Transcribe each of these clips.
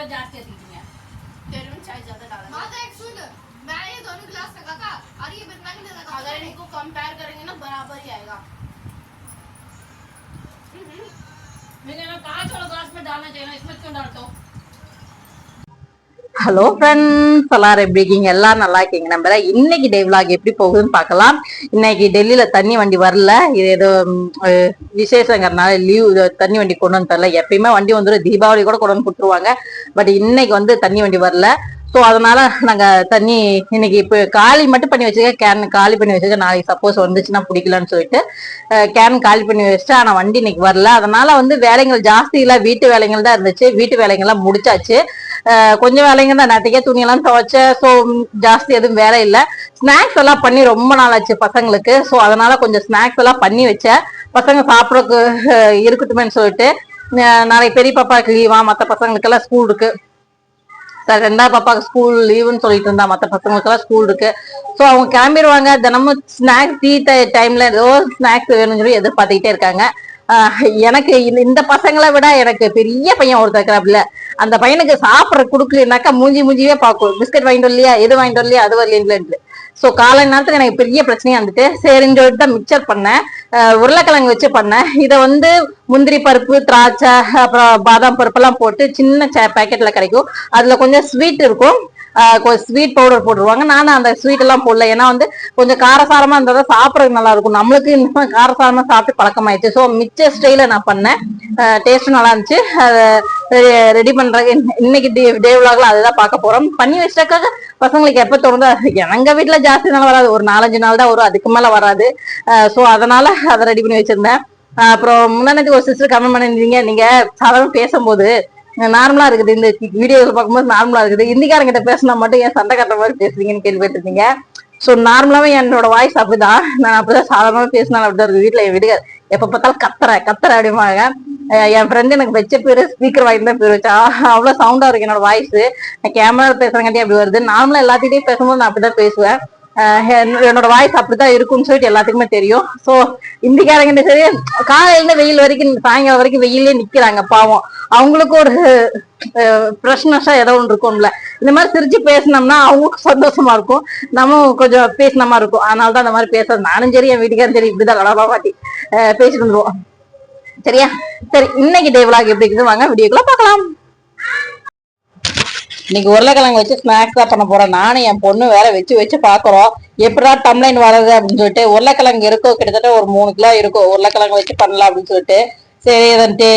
मैं जाँच कर दी तेरे में चाय ज़्यादा डाला हाँ, तो एक सुन। मैं ये दोनों गिलास लगा था और ये बिना नहीं लगा अगर इनको कंपेयर करेंगे ना बराबर ही आएगा। हम्म, हम्म। मैंने ना कहा चलो ग्लास में डालना चाहिए ना इसमें क्यों डालते हो? ஹலோ ஃப்ரெண்ட்ஸ் எல்லாரும் எப்படி இருக்கீங்க? எல்லாம் நல்லா இருக்கீங்க. நம்ம இன்னைக்கு டே விலாக் எப்படி போகுதுன்னு பார்க்கலாம். இன்னைக்கு டெல்லியில தண்ணி வண்டி வரல. இது ஏதோ விசேஷங்கிறதுனால லீவ் தண்ணி வண்டி கொண்டு வந்து தரல. எப்பயுமே வண்டி வந்துடும் தீபாவளி கூட கொண்டு வந்து கொடுத்துருவாங்க. பட் இன்னைக்கு வந்து தண்ணி வண்டி வரல. ஸோ அதனால நாங்க தண்ணி இன்னைக்கு இப்போ காலி மட்டும் பண்ணி வச்சுக்க கேன் காலி பண்ணி வச்சுக்க நாளைக்கு சப்போஸ் வந்துச்சுன்னா பிடிக்கலன்னு சொல்லிட்டு கேன் காலி பண்ணி வச்சுட்டு ஆனா வண்டி இன்னைக்கு வரல. அதனால வந்து வேலைகள் ஜாஸ்தி இல்லை. வீட்டு வேலைகள் தான் இருந்துச்சு. வீட்டு வேலைங்கள்லாம் முடிச்சாச்சு. கொஞ்சம் வேலைங்க தான். நேற்றுக்கே துணியெல்லாம் துவைச்சேன். ஸோ ஜாஸ்தி எதுவும் வேலை இல்லை. ஸ்நாக்ஸ் எல்லாம் பண்ணி ரொம்ப நாள் ஆச்சு பசங்களுக்கு. ஸோ அதனால கொஞ்சம் ஸ்நாக்ஸ் எல்லாம் பண்ணி வச்சேன். பசங்க சாப்பிட்றதுக்கு இருக்கட்டுமேன்னு சொல்லிட்டு நாளைக்கு பெரிய பாப்பாவுக்கு லீவா மற்ற பசங்களுக்கெல்லாம் ஸ்கூல் இருக்கு. ரெண்டாவது பாப்பாக்கு ஸ்கூல் லீவுன்னு சொல்லிட்டு இருந்தா மற்ற பசங்களுக்கெல்லாம் ஸ்கூல் இருக்கு. ஸோ அவங்க கிளம்பிடுவாங்க. தினமும் ஸ்நாக்ஸ் டீ டைம்ல ஏதோ ஸ்நாக்ஸ் வேணும்னு சொல்லி எதிர்பார்த்துக்கிட்டே இருக்காங்க. எனக்கு இந்த- இந்த பசங்களை விட எனக்கு பெரிய பையன் ஒருத்தர் இருக்கிறாப்புல. அந்த பையனுக்கு சாப்பிட்ற குடுக்கலனாக்கா மூஞ்சி மூஞ்சியே பார்க்கும். பிஸ்கட் வாங்கிட்டு இல்லையா எது வாங்கிட்டு வரலையா அது வரலைன்னு ஸோ காலை நேரத்துல எனக்கு பெரிய பிரச்சனையா வந்துட்டு சரின்னு சொல்லிட்டு தான் மிக்சர் பண்ணேன். உருளைக்கிழங்கு வச்சு பண்ணேன். இதை வந்து முந்திரி பருப்பு திராட்சை அப்புறம் பாதாம் பருப்பெல்லாம் போட்டு சின்ன பேக்கெட்ல கிடைக்கும். அதுல கொஞ்சம் ஸ்வீட் இருக்கும். ஸ்வீட் பவுடர் போட்டுருவாங்க. நானும் அந்த ஸ்வீட் எல்லாம் போடல. ஏன்னா வந்து கொஞ்சம் காரசாரமா இருந்தா தான் சாப்பிட்றதுக்கு நல்லா இருக்கும் நம்மளுக்கு இன்னும் காரசாரமா சாப்பிட்டு பழக்கமாயிடுச்சு. ஸோ மிச்ச ஸ்டைல நான் பண்ணேன். டேஸ்ட் நல்லா இருந்துச்சு. அதை ரெடி பண்றது இன்னைக்கு டே டே விலாக்ல அதுதான் பார்க்க போறோம். பண்ணி வச்சிட்டாக்காக பசங்களுக்கு எப்ப தோணுதோ எங்க வீட்டுல ஜாஸ்தி நாள் வராது. ஒரு நாலஞ்சு நாள் தான் வரும். அதுக்கு மேல வராது. ஸோ அதனால அதை ரெடி பண்ணி வச்சிருந்தேன். அப்புறம் முன்னாடி ஒரு சிஸ்டர் கமெண்ட் பண்ணிருந்தீங்க நீங்க சாதாரண பேசும்போது நார்மலா இருக்குது. இந்த வீடியோவில் பார்க்கும்போது நார்மலா இருக்குது. இந்திக்காரங்கிட்ட பேசினா மட்டும் ஏன் சண்டை கட்டுற மாதிரி பேசுறீங்கன்னு கேள்விப்பட்டிருந்தீங்க. ஸோ நார்மலாவே என்னோட வாய்ஸ் அப்படிதான். நான் அப்படிதான் சாதாரணமா பேசினாலும் அப்படிதான் இருக்கு வீட்டுல என் வீட்டுக்கு எப்ப பார்த்தாலும் கத்துற கத்துற அப்படிமாங்க என் ஃப்ரெண்டு எனக்கு வச்ச பேரு ஸ்பீக்கர் வாங்கி தான் பேர் வச்சா. அவ்வளவு சவுண்டா இருக்கு என்னோட வாய்ஸ் நான் கேமரா பேசுறங்காட்டி அப்படி வருது. நார்மலா எல்லாத்திட்டையும் பேசும்போது நான் அப்படிதான் பேசுவேன். என்னோட- வாய்ஸ் அப்படிதான் இருக்கும்னு சொல்லிட்டு எல்லாத்துக்குமே தெரியும். சோ இந்திக்காரங்க சரி காலையில வெயில் வரைக்கும் சாயங்காலம் வரைக்கும் வெயிலே நிக்கிறாங்க பாவம். அவங்களுக்கு ஒரு பிரச்சனஸா ஏதோ ஒன்று இருக்கும்ல. இந்த மாதிரி சிரிச்சு பேசினோம்னா அவங்களுக்கும் சந்தோஷமா இருக்கும். நம்ம கொஞ்சம் பேசின மாதிரி இருக்கும். அதனால தான் அந்த மாதிரி பேசுறது. நானும் சரி என் வீட்டுக்காரும் சரி இப்படிதான் லடாபா பாட்டி. பேசிட்டு வந்துருவோம். சரியா? சரி இன்னைக்கு டே விளாக் எப்படி இருக்குது வாங்க வீடியோக்குள்ள பார்க்கலாம். இன்னைக்கு உருளைக்கிழங்கு வச்சு ஸ்நாக்ஸ் தான் பண்ண போறோம். நானும் என் பொண்ணு வேற வச்சு வச்சு பாக்குறோம். எப்படா டம்ளைன் வர்றது அப்படின்னு சொல்லிட்டு உருளைக்கிழங்கு இருக்கும் கிட்டத்தட்ட ஒரு மூணு கிலோ இருக்கும் உருளைக்கிழங்கு வச்சு பண்ணலாம் அப்படின்னு சொல்லிட்டு சரி வந்துட்டு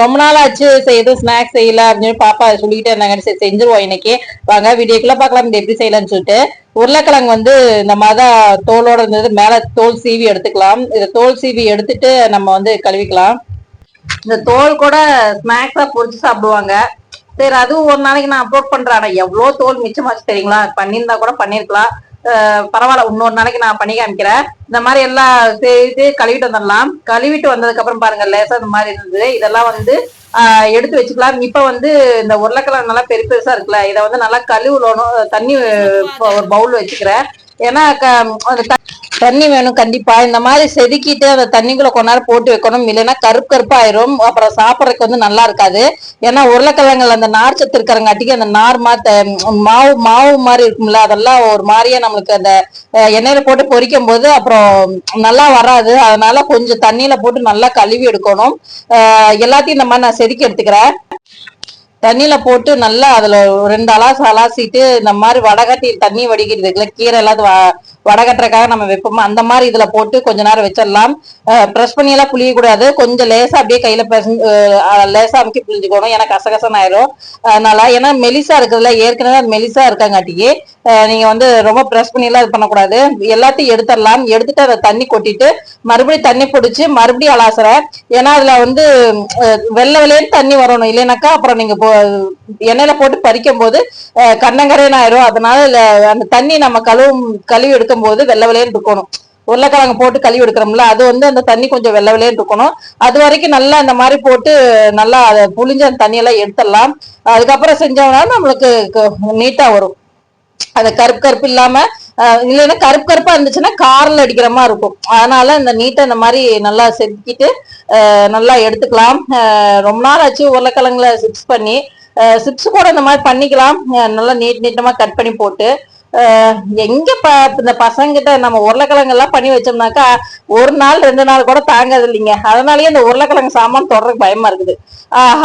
ரொம்ப நாள் ஆச்சு எதுவும் ஸ்நாக்ஸ் செய்யல அப்படின்னு சொல்லி பாப்பா சொல்லிக்கிட்டே இருந்தாங்கன்னு சரி செஞ்சிருவோம் இன்னைக்கு. வாங்க வீடியோக்குள்ள பார்க்கலாம் இந்த எப்படி செய்யலாம்னு சொல்லிட்டு. உருளைக்கிழங்கு வந்து இந்த மாதிரி தோலோட இருந்தது. மேல தோல் சீவி எடுத்துக்கலாம். இதை தோல் சீவி எடுத்துட்டு நம்ம வந்து கழுவிக்கலாம். இந்த தோல் கூட ஸ்நாக்ஸா பொறிச்சு சாப்பிடுவாங்க. சரி அதுவும் ஒரு நாளைக்கு நான் அப்லோட் பண்றேன். ஆனா எவ்வளவு தோல் மிச்சமாச்சு தெரியுங்களா? பண்ணியிருந்தா கூட பண்ணிருக்கலாம் பரவாயில்ல இன்னொரு நாளைக்கு நான் பண்ணி காமிக்கிறேன். இந்த மாதிரி எல்லாம் செய்து கழுவிட்டு வந்துடலாம். கழுவிட்டு வந்ததுக்கு அப்புறம் பாருங்க லேசா இந்த மாதிரி இருந்தது. இதெல்லாம் வந்து ஆஹ் எடுத்து வச்சுக்கலாம். இப்ப வந்து இந்த உருளைக்கிழங்கு நல்லா பெரிய பெருசா இருக்குல்ல இதை வந்து நல்லா கழுவுலணும் தண்ணி ஒரு பவுல் வச்சுக்கிறேன். ஏன்னா க- தண்ணி வேணும் கண்டிப்பா. இந்த மாதிரி செதுக்கிட்டு அந்த தண்ணிக்குள்ள கொஞ்ச நேரம் போட்டு வைக்கணும். இல்லைன்னா கருப்பு கருப்பாயிரும். அப்புறம் சாப்பிட்றதுக்கு வந்து நல்லா இருக்காது. ஏன்னா உருளைக்கிழங்குல அந்த நார் சத்து இருக்கிறங்காட்டிக்கு அந்த நார் மா த- மாவு மாவு மாதிரி இருக்கும்ல அதெல்லாம் ஒரு மாதிரியே நம்மளுக்கு அந்த எண்ணெயில போட்டு பொரிக்கும் போது அப்புறம் நல்லா வராது. அதனால கொஞ்சம் தண்ணியில போட்டு நல்லா கழுவி எடுக்கணும். எல்லாத்தையும் இந்த மாதிரி நான் செதுக்கி எடுத்துக்கிறேன். தண்ணியில போட்டு நல்லா அதுல ரெண்டு அலாசு அலாசிட்டு இந்த மாதிரி வடகட்டி தண்ணி வடிக்கிறதுக்குள்ள கீரை எல்லாத்தையும் வ- வடகட்டுறதுக்காக நம்ம வைப்போம் அந்த மாதிரி இதுல போட்டு கொஞ்ச நேரம் வச்சிடலாம். ப்ரெஸ் பண்ணி எல்லாம் புளியக்கூடாது. கொஞ்சம் லேசா அப்படியே கையில பெச- அஹ் லேசா அமுக்கி புளிஞ்சுக்கணும் ஏன்னா கசகசன் ஆயிரும். அதனால ஏன்னா மெலிசா இருக்கிறதுல ஏற்கனவே அது மெலிசா இருக்காங்காட்டியே நீங்கள் நீங்க வந்து ரொம்ப ப்ரெஸ் பண்ணி எல்லாம் இது பண்ணக்கூடாது. எல்லாத்தையும் எடுத்துடலாம். எடுத்துட்டு அதை தண்ணி கொட்டிட்டு மறுபடியும் தண்ணி பிடிச்சி மறுபடியும் அலாசுறேன் ஏன்னா அதுல வந்து வெள்ளை வெள்ளையன்னு தண்ணி வரணும் இல்லைனாக்கா அப்புறம் நீங்க போ- எண்ணெயில போட்டு பறிக்கும் போது கண்ணங்கரையன் ஆயிரும். அதனால அந்த தண்ணி நம்ம கழுவும் கழுவி எடுக்கும் போது வெள்ளை வெள்ளையன்னு இருக்கணும். உருளைக்கிழங்கு போட்டு கழுவி எடுக்கிறோம்ல அது வந்து அந்த தண்ணி கொஞ்சம் வெள்ளை வெள்ளையன்னு இருக்கணும். அது வரைக்கும் நல்லா இந்த மாதிரி போட்டு நல்லா அதை புளிஞ்ச அந்த தண்ணியெல்லாம் எடுத்துடலாம். அதுக்கப்புறம் செஞ்சோம்னா நம்மளுக்கு நீட்டா வரும். அந்த கருப்பு கருப்பு இல்லாம இல்லைன்னா கருப்பு கருப்பா இருந்துச்சுன்னா கார்ல அடிக்கிற மாதிரி இருக்கும். அதனால இந்த நீட்டை இந்த மாதிரி நல்லா செதுக்கிட்டு நல்லா எடுத்துக்கலாம். ரொம்ப நாள் ஆச்சு உருளைக்கிழங்குல சிப்ஸ் பண்ணி. சிப்ஸ் கூட இந்த மாதிரி பண்ணிக்கலாம். நல்லா நீட் நீட்டமா கட் பண்ணி போட்டு. எங்க ப இந்த பசங்கிட்ட நம்ம உருளைக்கிழங்கு எல்லாம் பண்ணி வச்சோம்னாக்கா ஒரு நாள் ரெண்டு நாள் கூட தாங்காது இல்லைங்க. அதனாலயே இந்த உருளைக்கிழங்கு சாமான் தொடர்றதுக்கு பயமா இருக்குது.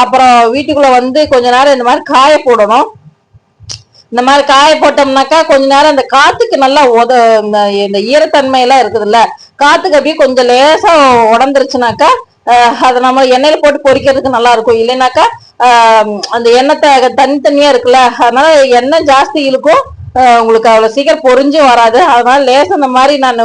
அப்புறம் வீட்டுக்குள்ள வந்து கொஞ்ச நேரம் இந்த மாதிரி காய போடணும். இந்த மாதிரி காய போட்டோம்னாக்கா கொஞ்ச நேரம் அந்த காத்துக்கு நல்லா உத இந்த இந்த ஈரத்தன்மை எல்லாம் இருக்குதுல்ல காத்துக்கு அப்படியே கொஞ்சம் லேசா உடந்துருச்சுனாக்கா அதை நம்ம எண்ணெயில போட்டு பொரிக்கிறதுக்கு நல்லா இருக்கும். இல்லைனாக்கா அந்த எண்ணெய் தனித்தனியா இருக்குல்ல அதனால எண்ணெய் ஜாஸ்தி இழுக்கும். உங்களுக்கு அவ்வளவு சீக்கிரம் பொரிஞ்சும் வராது. அதனால லேசா இந்த மாதிரி நான்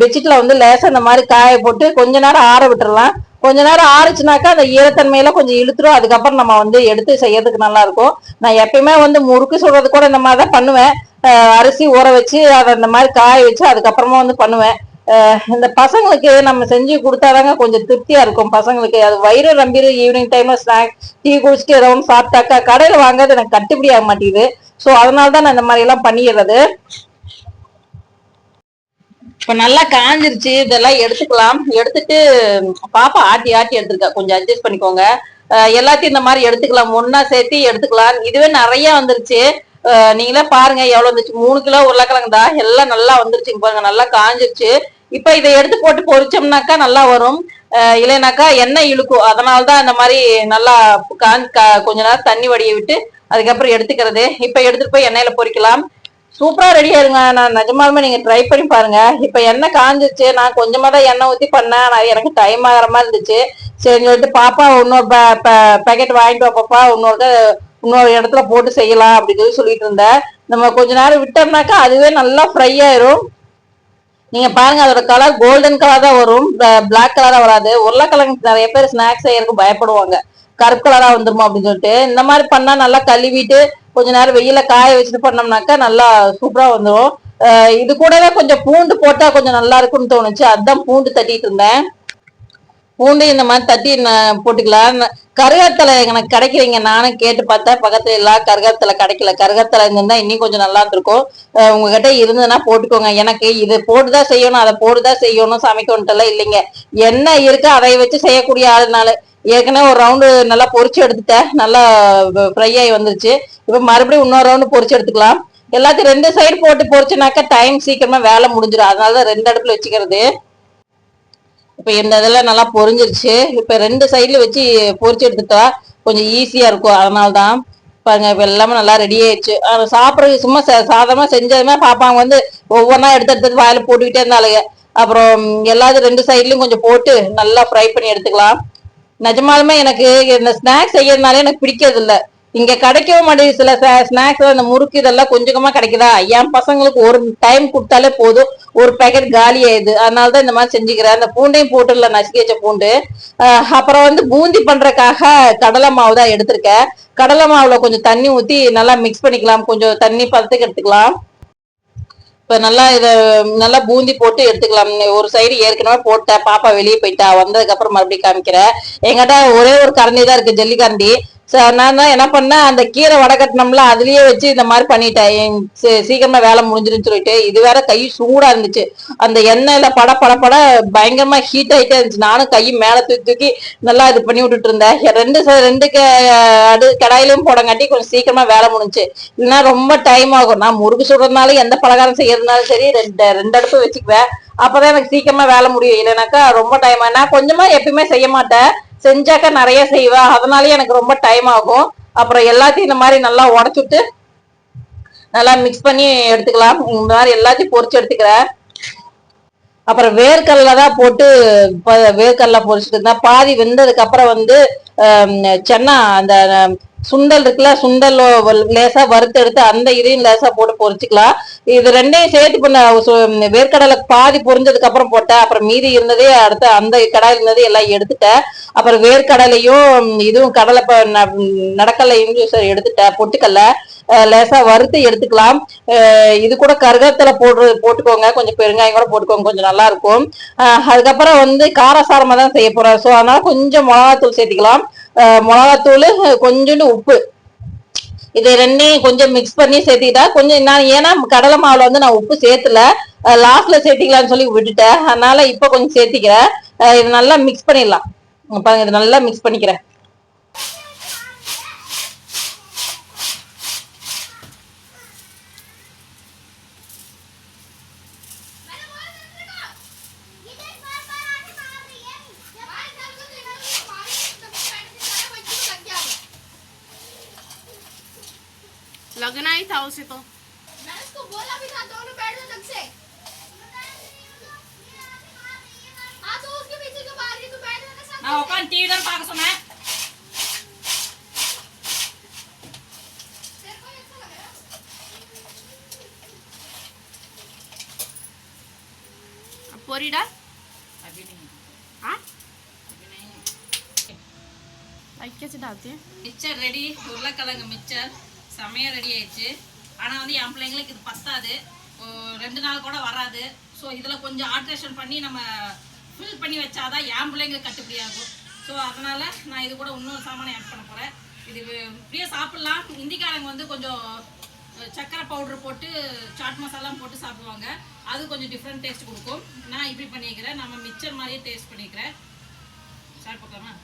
பெட்ஷீட்ல வந்து லேசா இந்த மாதிரி காய போட்டு கொஞ்ச நேரம் ஆற விட்டுறலாம். கொஞ்ச நேரம் ஆறுச்சுனாக்கா அந்த ஈரத்தன்மையில கொஞ்சம் இழுத்துரும். அதுக்கப்புறம் நம்ம வந்து எடுத்து செய்யறதுக்கு நல்லா இருக்கும் நான் எப்பயுமே வந்து முறுக்கு சொல்றது கூட இந்த மாதிரி தான் பண்ணுவேன் அரிசி ஊற வச்சு அதை இந்த மாதிரி காய வச்சு அதுக்கப்புறமா வந்து பண்ணுவேன். இந்த பசங்களுக்கு நம்ம செஞ்சு கொடுத்தாதாங்க கொஞ்சம் திருப்தியா இருக்கும் பசங்களுக்கு. அது வயிறு நம்பிடு ஈவினிங் டைம்ல ஸ்நாக் டீ குடிச்சிட்டு ஏதோ ஒன்று சாப்பிட்டாக்கா கடையில வாங்குறது எனக்கு கட்டுப்படி ஆக மாட்டேங்குது. ஸோ அதனால தான் நான் இந்த மாதிரி எல்லாம் பண்ணிடுறது. இப்ப நல்லா காஞ்சிருச்சு இதெல்லாம் எடுத்துக்கலாம். எடுத்துட்டு பாப்பா ஆட்டி ஆட்டி எடுத்துருக்கா. கொஞ்சம் அட்ஜஸ்ட் பண்ணிக்கோங்க. எல்லாத்தையும் இந்த மாதிரி எடுத்துக்கலாம். ஒன்னா சேர்த்து எடுத்துக்கலாம். இதுவே நிறைய வந்துருச்சு. நீங்களே பாருங்க எவ்வளவு வந்துச்சு. மூணு கிலோ உருளைக்கிழங்கு தான் எல்லாம் நல்லா வந்துருச்சு பாருங்க. நல்லா காஞ்சிருச்சு. இப்ப இதை எடுத்து போட்டு பொரிச்சோம்னாக்கா நல்லா வரும். இல்லைனாக்கா எண்ணெய் இழுக்கும். அதனால தான் இந்த மாதிரி நல்லா காஞ்சி கா- கொஞ்ச நேரம் தண்ணி வடிய விட்டு அதுக்கப்புறம் எடுத்துக்கிறது. இப்ப எடுத்துட்டு போய் எண்ணெயில பொரிக்கலாம். சூப்பரா ரெடி ஆயிருங்க. நான் நிஜமாலுமே நீங்க ட்ரை பண்ணி பாருங்க. இப்ப எண்ணெய் காஞ்சிச்சு நான் கொஞ்சமா தான் எண்ணெய் ஊத்தி பண்ணேன். நான் எனக்கு டைம் ஆகிற மாதிரி இருந்துச்சு. சரி சொல்லிட்டு பாப்பா இன்னொரு பேக்கெட் வாங்கிட்டு வா பாப்பா. இன்னொரு இன்னொரு இடத்துல போட்டு செய்யலாம் அப்படின்னு சொல்லி சொல்லிட்டு இருந்தேன். நம்ம கொஞ்ச நேரம் விட்டோம்னாக்கா அதுவே நல்லா ஃப்ரை ஆயிரும். நீங்க பாருங்க அதோட கலர் கோல்டன் கலர் தான் வரும். பிளாக் கலரா வராது. உருளைக்கிழங்கு நிறைய பேர் ஸ்நாக்ஸ் செய்யறதுக்கு பயப்படுவாங்க. கருப்பு கலரா வந்துருமா அப்படின்னு சொல்லிட்டு. இந்த மாதிரி பண்ணா நல்லா கழுவிட்டு கொஞ்ச நேரம் வெயில காய வச்சுட்டு பண்ணோம்னாக்கா நல்லா சூப்பரா வந்துடும் இது கூடவே கொஞ்சம் பூண்டு போட்டா கொஞ்சம் நல்லா இருக்கும்னு தோணுச்சு. அதான் பூண்டு தட்டிட்டு இருந்தேன். பூண்டு இந்த மாதிரி தட்டி நான் போட்டுக்கலாம். கருகத்தலை எனக்கு கிடைக்கிறீங்க நானும் கேட்டு பார்த்தேன். பக்கத்துல எல்லாம் கருகத்தலை கிடைக்கல. கருகத்தலை இருந்தா இன்னும் கொஞ்சம் நல்லா இருந்திருக்கும். உங்ககிட்ட இருந்ததுன்னா போட்டுக்கோங்க. எனக்கு இது போட்டுதான் செய்யணும் அதை போட்டுதான் செய்யணும் சமைக்கணும்ட்டுலாம் இல்லைங்க. என்ன இருக்கு அதை வச்சு செய்யக்கூடிய ஆளுனால ஏற்கனவே ஒரு ரவுண்டு நல்லா பொறிச்சு எடுத்துட்டேன் நல்லா ஃப்ரை ஆகி வந்துருச்சு. இப்ப மறுபடியும் இன்னொரு ரவுண்டு பொறிச்சு எடுத்துக்கலாம். எல்லாத்தையும் ரெண்டு சைடு போட்டு பொரிச்சுனாக்கா டைம் சீக்கிரமா வேலை முடிஞ்சிடும் அதனால தான் ரெண்டு அடுப்புல வச்சுக்கிறது. இப்ப இந்த இதெல்லாம் நல்லா பொறிஞ்சிருச்சு. இப்ப ரெண்டு சைடில் வச்சு பொறிச்சு எடுத்துட்டா கொஞ்சம் ஈஸியா இருக்கும். அதனால தான் பாருங்க இப்ப எல்லாமே நல்லா ரெடி ஆயிடுச்சு. அது சாப்பிட்றது சும்மா சா- செஞ்சதுமே பாப்பாங்க வந்து ஒவ்வொன்றா எடுத்து எடுத்து வாயில போட்டுக்கிட்டே இருந்தாளுங்க. அப்புறம் எல்லாத்தையும் ரெண்டு சைட்லயும் கொஞ்சம் போட்டு நல்லா ஃப்ரை பண்ணி எடுத்துக்கலாம். நிஜமாலுமே எனக்கு இந்த ஸ்நாக்ஸ் செய்யறதுனால எனக்கு பிடிக்கிறது இல்ல இங்க கிடைக்கவும் மாட்டேங்குது. சில ஸ்நாக்ஸ் அந்த முறுக்கு இதெல்லாம் கொஞ்சமா கிடைக்குதா? என் பசங்களுக்கு ஒரு டைம் கொடுத்தாலே போதும். ஒரு பேக்கெட் காலி ஆயிடுது. அதனால தான் இந்த மாதிரி செஞ்சுக்கிறேன். அந்த பூண்டையும் போட்டுடல நசுக்கி வச்ச பூண்டு. அப்புறம் வந்து பூந்தி பண்றதுக்காக கடலை மாவு தான் எடுத்திருக்கேன். கடலை மாவுல கொஞ்சம் தண்ணி ஊத்தி நல்லா மிக்ஸ் பண்ணிக்கலாம். கொஞ்சம் தண்ணி பதத்துக்கு எடுத்துக்கலாம். இப்ப நல்லா இத நல்லா பூந்தி போட்டு எடுத்துக்கலாம். ஒரு சைடு ஏற்கனவே போட்டேன் பாப்பா வெளியே போயிட்டா வந்ததுக்கு அப்புறம் மறுபடியும் காமிக்கிறேன் எங்கிட்ட ஒரே ஒரு கரண்டி தான் இருக்கு ஜல்லி கரண்டி சோ நான் தான் என்ன பண்ணேன்? அந்த கீரை வடகட்டினோம்ல அதுலயே வச்சு இந்த மாதிரி பண்ணிட்டேன். சீக்கிரமா வேலை முடிஞ்சிருன்னு சொல்லிட்டு இது வேற கை சூடா இருந்துச்சு. அந்த எண்ணெயில பட பட பட பயங்கரமா ஹீட் ஆயிட்டே இருந்துச்சு. நானும் கை மேல தூக்கி தூக்கி நல்லா இது பண்ணி விட்டுட்டு இருந்தேன். ரெண்டு ரெண்டு க- அடு கடாயிலும் போடங்காட்டி கொஞ்சம் சீக்கிரமா வேலை முடிஞ்சுச்சு. இல்லைன்னா ரொம்ப டைம் ஆகும். நான் முறுக்கு சுடுறதுனாலும் எந்த பலகாரம் செய்யறதுனாலும் சரி ரெண்டு ரெண்டு அடுப்பு வச்சுக்குவேன். அப்பதான் எனக்கு சீக்கிரமா வேலை முடியும். இல்லைனாக்கா ரொம்ப டைம் நான் கொஞ்சமா எப்பயுமே செய்ய மாட்டேன். செஞ்சாக்கா நிறைய செய்வேன் அதனாலயே எனக்கு ரொம்ப டைம் ஆகும். அப்புறம் எல்லாத்தையும் இந்த மாதிரி நல்லா உடச்சுட்டு நல்லா மிக்ஸ் பண்ணி எடுத்துக்கலாம். இந்த மாதிரி எல்லாத்தையும் பொறிச்சு எடுத்துக்கிறேன் அப்புறம் வேர்க்கடலை தான் போட்டு ப- வேர்க்கடலை பொரிச்சுட்டு இருந்தேன் பாதி வெந்ததுக்கு அப்புறம் வந்து சென்னா அந்த சுண்டல் இருக்குல்ல சுண்டல் லேசா வறுத்து எடுத்து அந்த இதையும் லேசா போட்டு பொரிச்சுக்கலாம் இது ரெண்டையும் சேர்த்து பண்ண வேர்க்கடலை பாதி பொரிஞ்சதுக்கு அப்புறம் போட்டேன். அப்புறம் மீதி இருந்ததே அடுத்து அந்த கடாயில் இருந்ததே எல்லாம் எடுத்துட்டேன். அப்புறம் வேர்க்கடலையும் இதுவும் கடலை ந- நடக்கலையும் juice எடுத்துட்டேன். பொட்டுக்கடலை லேசா வறுத்து எடுத்துக்கலாம். இது கூட கருகத்துல போடுறது போட்டுக்கோங்க. கொஞ்சம் பெருங்காயம் கூட போட்டுக்கோங்க. கொஞ்சம் நல்லா இருக்கும். அதுக்கப்புறம் வந்து காரசாரமா தான் செய்ய போறேன். ஸோ அதனால கொஞ்சம் மிளகாத்தூள் சேர்த்துக்கலாம். மிளகாத்தூள் கொஞ்சோண்டு உப்பு. இது ரெண்டையும் கொஞ்சம் மிக்ஸ் பண்ணி சேர்த்திக்கிட்டா கொஞ்சம் நான் ஏன்னா கடலை மாவுல வந்து நான் உப்பு சேர்த்துல லாஸ்ட்ல சேர்த்திக்கலாம்னு சொல்லி விட்டுட்டேன். அதனால இப்ப கொஞ்சம் சேர்த்திக்கிறேன். இது நல்லா மிக்ஸ் பண்ணிடலாம். பாருங்க இது நல்லா மிக்ஸ் பண்ணிக்கிறேன். लगना ही था उसे तो। मैं उसको बोला भी था दोनों बैठ जाओ से। हाँ, तो अच्छा डाल। अभी नहीं हाँ। अभी नहीं कैसे डालती है? मिक्सचर रेडी उर्ला कलंग मिक्सचर செம்மையாக ரெடி ஆயிடுச்சு. ஆனால் வந்து என் பிள்ளைங்களுக்கு இது பத்தாது. ரெண்டு நாள் கூட வராது. ஸோ இதில் கொஞ்சம் ஆல்ட்ரேஷன் பண்ணி நம்ம ஃபில் பண்ணி வச்சாதான் என் பிள்ளைங்களுக்கு கட்டுப்படி ஆகும். ஸோ அதனால் நான் இது கூட இன்னொரு சாமானை ஆட் பண்ண போகிறேன் இது இப்படியே சாப்பிட்லாம். இந்திக்காரங்க வந்து கொஞ்சம் சர்க்கரை சக்கரை பவுடர் போட்டு சாட் மசாலாம் போட்டு சாப்பிடுவாங்க. அது கொஞ்சம் டிஃப்ரெண்ட் டேஸ்ட் கொடுக்கும். நான் இப்படி பண்ணிக்கிறேன். நம்ம மிச்சர் மாதிரியே டேஸ்ட் பண்ணிக்கிறேன். ஸ்டார்ட் பண்ணலாமா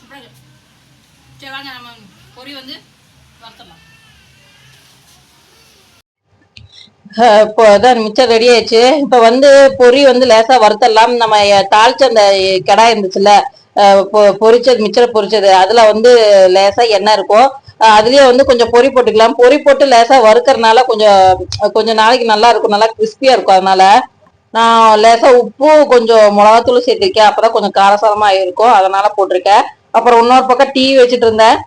சூப்பராக சரி வாங்க நம்ம பொரி வந்து வறுத்தலாம் இப்போ அதான் மிச்சம் ரெடி ஆயிடுச்சு. இப்போ வந்து பொரி வந்து லேசாக வறுத்தரலாம். நம்ம தாளிச்ச அந்த கடாய் இருந்துச்சுல்ல பொ- பொரிச்சது மிச்சரை பொரிச்சது அதில் வந்து லேசாக எண்ணெய் இருக்கும். அதுலேயே வந்து கொஞ்சம் பொரி போட்டுக்கலாம். பொரி போட்டு லேசாக வறுக்கிறதுனால கொஞ்சம் கொஞ்சம் நாளைக்கு நல்லா இருக்கும். நல்லா கிறிஸ்பியாக இருக்கும் அதனால. நான் லேசாக உப்பு கொஞ்சம் மிளகாத்தூள் சேர்த்துருக்கேன் அப்போ தான் கொஞ்சம் காரசாரமாக இருக்கும். அதனால போட்டிருக்கேன். அப்புறம் இன்னொரு பக்கம் டீ வச்சுட்டு இருந்தேன்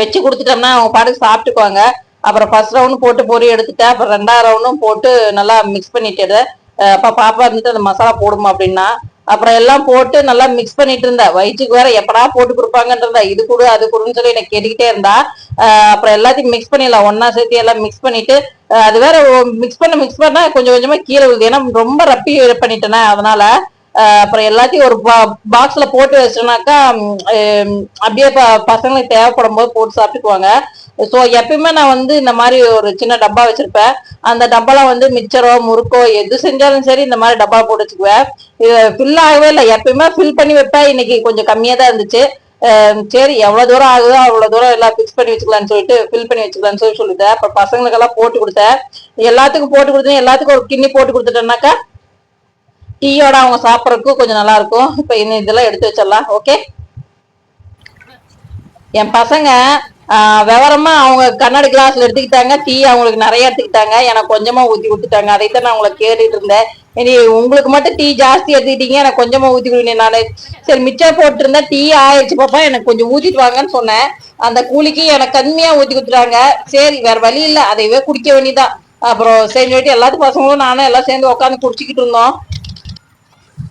வச்சு கொடுத்துட்டோம்னா அவங்க பாட்டுக்கு சாப்பிட்டுக்குவாங்க. அப்புறம் ஃபர்ஸ்ட் ரவுண்ட் போட்டு பொறி எடுத்துட்டேன். அப்புறம் ரெண்டாவது ரவுண்டும் போட்டு நல்லா மிக்ஸ் பண்ணிட்டு அப்போ பாப்பா இருந்துட்டு அந்த மசாலா போடுமா அப்படின்னா அப்புறம் எல்லாம் போட்டு நல்லா மிக்ஸ் பண்ணிட்டு இருந்தேன். வயிற்றுக்கு வேற எப்படா போட்டு கொடுப்பாங்கன்றத இது கொடு அது கொடுன்னு சொல்லி எனக்கு கேட்டுக்கிட்டே இருந்தா. அப்புறம் எல்லாத்தையும் மிக்ஸ் பண்ணிடலாம். ஒன்னா சேர்த்து எல்லாம் மிக்ஸ் பண்ணிட்டு அது வேற மிக்ஸ் பண்ண மிக்ஸ் பண்ணா கொஞ்சம் கொஞ்சமா கீழே விழுது. ஏன்னா ரொம்ப ரப்பி பண்ணிட்டேனே அதனால அப்புறம் எல்லாத்தையும் ஒரு பாக்ஸ்ல போட்டு வச்சோம்னாக்கா அப்படியே ப- பசங்களுக்கு தேவைப்படும் போது போட்டு சாப்பிட்டுக்குவாங்க. ஸோ எப்பயுமே நான் வந்து இந்த மாதிரி ஒரு சின்ன டப்பா வச்சிருப்பேன். அந்த டப்பாலாம் வந்து மிச்சரோ முறுக்கோ எது செஞ்சாலும் சரி இந்த மாதிரி டப்பா போட்டு வச்சுக்குவேன். இது ஃபில் ஆகவே இல்லை. எப்பயுமே ஃபில் பண்ணி வைப்பேன். இன்னைக்கு கொஞ்சம் கம்மியா தான் இருந்துச்சு. சரி எவ்வளவு தூரம் ஆகுதோ அவ்வளவு தூரம் எல்லாம் ஃபிக்ஸ் பண்ணி வச்சுக்கலாம்னு சொல்லிட்டு ஃபில் பண்ணி வச்சுக்கலாம்னு சொல்லி சொல்லிட்டேன். அப்புறம் பசங்களுக்கெல்லாம் போட்டு கொடுத்தேன். எல்லாத்துக்கும் போட்டு கொடுத்தேன். எல்லாத்துக்கும் ஒரு கிண்ணி போட்டு கொடுத்துட்டேன்னாக்கா டீயோட அவங்க சாப்பிட்றதுக்கும் கொஞ்சம் நல்லா இருக்கும். இப்போ இன்னும் இதெல்லாம் எடுத்து வச்சிடலாம். ஓகே என் பசங்க விவரமா அவங்க கண்ணாடி கிளாஸ்ல எடுத்துக்கிட்டாங்க. டீ அவங்களுக்கு நிறைய எடுத்துக்கிட்டாங்க. எனக்கு கொஞ்சமா ஊத்தி கொடுத்துட்டாங்க. தான் நான் உங்களை கேட்டுட்டு இருந்தேன். இனி உங்களுக்கு மட்டும் டீ ஜாஸ்தி எடுத்துக்கிட்டீங்க. எனக்கு கொஞ்சமா ஊத்தி கொடுங்க நான். சரி மிச்சம் போட்டிருந்தா டீ ஆயிடுச்சு பாப்பா. எனக்கு கொஞ்சம் ஊத்திட்டு வாங்கன்னு சொன்னேன். அந்த கூலிக்கு எனக்கு கம்மியா ஊத்தி கொடுத்துட்டாங்க. சரி வேற வழி இல்ல. அதையவே குடிக்க வேண்டியதான் அப்புறம் சரி சொல்லிட்டு எல்லாத்து பசங்களும் நானும் எல்லாம் சேர்ந்து உட்காந்து குடிச்சிக்கிட்டு இருந்தோம்.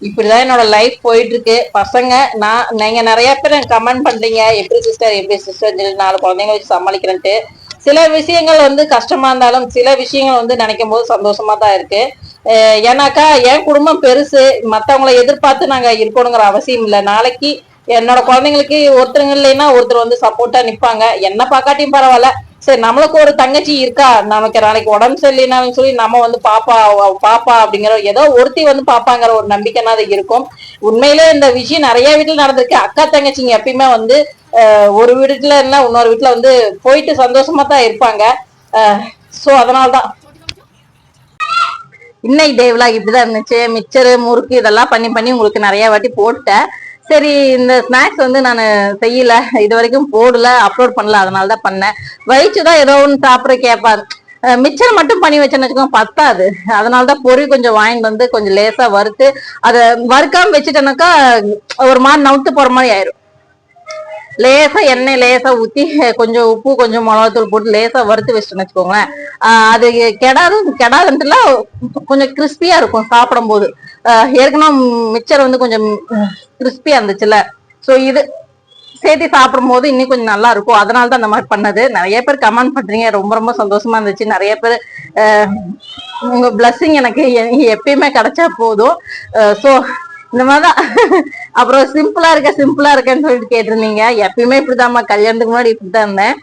இப்படிதான் என்னோட லைஃப் போயிட்டு இருக்கு பசங்க நான் நீங்க நிறைய பேர் கமெண்ட் பண்றீங்க. எப்படி சிஸ்டர் எப்படி சிஸ்டர் நாலு குழந்தைங்க வச்சு சமாளிக்கிறேன்ட்டு. சில விஷயங்கள் வந்து கஷ்டமா இருந்தாலும் சில விஷயங்கள் வந்து நினைக்கும் போது சந்தோஷமா தான் இருக்கு. ஏன்னாக்கா என் குடும்பம் பெருசு. மத்தவங்களை எதிர்பார்த்து நாங்க இருக்கணுங்கிற அவசியம் இல்லை. நாளைக்கு என்னோட குழந்தைங்களுக்கு ஒருத்தருங்க இல்லைன்னா ஒருத்தர் வந்து சப்போர்ட்டா நிப்பாங்க. என்ன பார்க்காட்டியும் பரவாயில்ல. சரி நம்மளுக்கு ஒரு தங்கச்சி இருக்கா? நமக்கு நாளைக்கு உடம்பு சரியில்லைனாலும் சொல்லி நம்ம வந்து பாப்பா பாப்பா அப்படிங்கிற ஏதோ ஒருத்தி வந்து பாப்பாங்கிற ஒரு நம்பிக்கைனா அது இருக்கும். உண்மையிலே இந்த விஷயம் நிறைய வீட்டுல நடந்திருக்கு. அக்கா தங்கச்சிங்க எப்பயுமே வந்து ஒரு வீட்டுல இல்ல இன்னொரு வீட்டுல வந்து போயிட்டு சந்தோஷமா தான் இருப்பாங்க. சோ அதனாலதான். இன்னைக்கு டே இப்படிதான் இருந்துச்சு. மிச்சரு முறுக்கு இதெல்லாம் பண்ணி பண்ணி உங்களுக்கு நிறைய வாட்டி போட்டேன். சரி இந்த ஸ்நாக்ஸ் வந்து நான் செய்யல. இது வரைக்கும் போடல அப்லோட் பண்ணல அதனால தான் பண்ணேன். வயிற்று தான் ஏதோ ஒன்று சாப்பிட கேட்பாரு மிச்சர் மட்டும் பண்ணி வச்சேன்னு வச்சுக்கோங்க பத்தாது. அதனால தான் பொரி கொஞ்சம் வாங்கிட்டு வந்து கொஞ்சம் லேசாக வறுத்து அதை வறுக்காமல் வச்சுட்டேனாக்கா ஒரு மாதிரி நவுத்து போகிற மாதிரி ஆயிரும். லேசா எண்ணெய் லேசா ஊத்தி கொஞ்சம் உப்பு கொஞ்சம் மிளகாத்தூள் போட்டு லேசா வறுத்து வச்சுட்டோம்னு வச்சுக்கோங்களேன். அது கெடாது கெடாதுன்ட்டுல கொஞ்சம் கிறிஸ்பியா இருக்கும் சாப்பிடும்போது. போது ஏற்கனவே மிச்சர் வந்து கொஞ்சம் கிறிஸ்பியா இருந்துச்சுல்ல. சோ இது சேர்த்து சாப்பிடும் போது இன்னும் கொஞ்சம் நல்லா இருக்கும். அதனால தான் அந்த மாதிரி பண்ணது. நிறைய பேர் கமெண்ட் பண்றீங்க. ரொம்ப ரொம்ப சந்தோஷமா இருந்துச்சு. நிறைய பேர் உங்க பிளஸ்ஸிங் எனக்கு எப்பயுமே கிடைச்சா போதும். ஸோ இந்த மாதிரிதான். அப்புறம் சிம்பிளா இருக்க சிம்பிளா இருக்கேன்னு சொல்லிட்டு கேட்டிருந்தீங்க. எப்பயுமே இப்படிதாம்மா கல்யாணத்துக்கு முன்னாடி இப்படிதான் இருந்தேன்.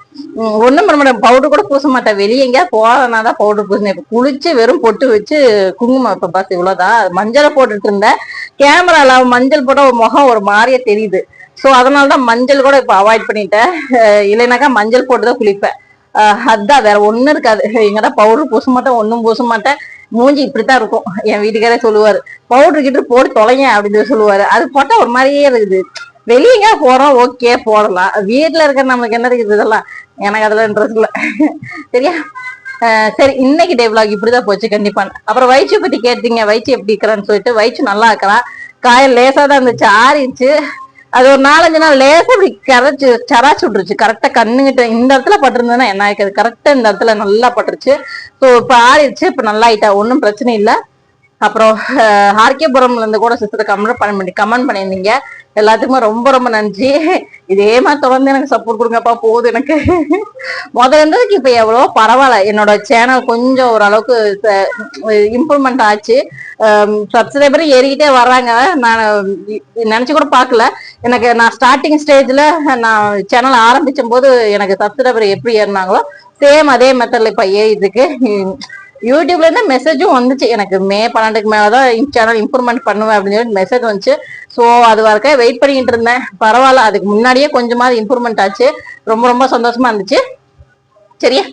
ஒண்ணும் பண்ண மாட்டேன். பவுடர் கூட பூச மாட்டேன். வெளியே எங்கேயா போறதுனா தான் பவுடர் பூசினேன். இப்ப குளிச்சு வெறும் பொட்டு வச்சு குங்குமம் இப்ப பஸ் இவ்வளவுதான். மஞ்சளை போட்டுட்டு இருந்தேன். கேமரால மஞ்சள் போட ஒரு முகம் ஒரு மாதிரியே தெரியுது. சோ அதனாலதான் மஞ்சள் கூட இப்ப அவாய்ட் பண்ணிட்டேன். இல்லைனாக்கா மஞ்சள் போட்டு தான் குளிப்பேன் அதான் வேற ஒன்றும் இருக்காது. எங்கடா பவுடர் பூச மாட்டேன் ஒன்றும் பூச மாட்டேன். மூஞ்சி இப்படித்தான் இருக்கும். என் வீட்டுக்காரே சொல்லுவாரு பவுடர் கிட்ட போட்டு தொலைங்க அப்படின்னு சொல்லுவாரு. அது போட்டா ஒரு மாதிரியே இருக்குது. வெளியங்க போறோம் ஓகே போடலாம். வீட்டுல இருக்கிற நமக்கு என்ன இருக்குது இதெல்லாம்? எனக்கு அதெல்லாம் இன்ட்ரெஸ்ட் இல்ல. சரியா? அஹ் சரி இன்னைக்கு டே vlog இப்படிதான் போச்சு கண்டிப்பா. அப்புறம் வயிற்று பத்தி கேட்டீங்க வயிற்று எப்படி இருக்கிறான்னு சொல்லிட்டு வயிற்று நல்லா இருக்கிறான். காயம் லேசா தான் இருந்துச்சு ஆறிச்சு அது ஒரு நாலஞ்சு நாள் லேசா இப்படி கரைச்சு சராச்சு விட்டுருச்சு. கரெக்டா கண்ணுங்கிட்ட இந்த இடத்துல பட்டிருந்ததுன்னா என்ன ஆயிருக்காது கரெக்டா இந்த இடத்துல நல்லா பட்டுருச்சு. ஸோ இப்ப ஆறிடுச்சு இப்ப நல்லா ஆயிட்டா? ஒன்றும் பிரச்சனை இல்லை. அப்புறம் ஆர்கேபுரம்ல இருந்து கூட சிஸ்டர் கமெண்ட் பண்ணி கமெண்ட் பண்ணியிருந்தீங்க. எல்லாத்துக்குமே ரொம்ப ரொம்ப நன்றி. இதே மாதிரி தொடர்ந்து எனக்கு சப்போர்ட் கொடுங்கப்பா போகுது எனக்கு. முதல்ல இருந்ததுக்கு இப்ப எவ்வளவோ பரவாயில்ல. என்னோட சேனல் கொஞ்சம் ஓரளவுக்கு இம்ப்ரூவ்மெண்ட் ஆச்சு. சப்ஸ்கிரைபர் ஏறிக்கிட்டே வர்றாங்க. நான் நினைச்சு கூட பார்க்கல. எனக்கு நான் ஸ்டார்டிங் ஸ்டேஜ்ல நான் சேனல் ஆரம்பிச்சும் போது எனக்கு சப்ஸ்கிரைபர் எப்படி ஏறினாங்களோ சேம் அதே மெத்தட்ல இப்ப ஏறிட்டு இருக்கு. யூடியூப்ல இருந்து மெசேஜும் வந்துச்சு. எனக்கு மே பன்னெண்டுக்கு மேலதான் சேனல் இம்ப்ரூவ்மெண்ட் பண்ணுவேன் அப்படின்னு சொல்லி மெசேஜ் வந்துச்சு. ஸோ அது வரைக்கும் வெயிட் பண்ணிட்டு இருந்தேன். பரவாயில்ல அதுக்கு முன்னாடியே கொஞ்சமாவது இம்ப்ரூவ்மெண்ட் ஆச்சு. ரொம்ப ரொம்ப சந்தோஷமா இருந்துச்சு. சரியா?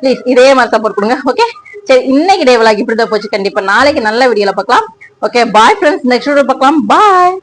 ப்ளீஸ் இதே மாதிரி சப்போர்ட் கொடுங்க. ஓகே சரி இன்னைக்கு டே விளாக் இப்படி தான் போச்சு. கண்டிப்பா நாளைக்கு நல்ல வீடியோல பார்க்கலாம். Okay bye friends next video பார்க்கலாம். பாய்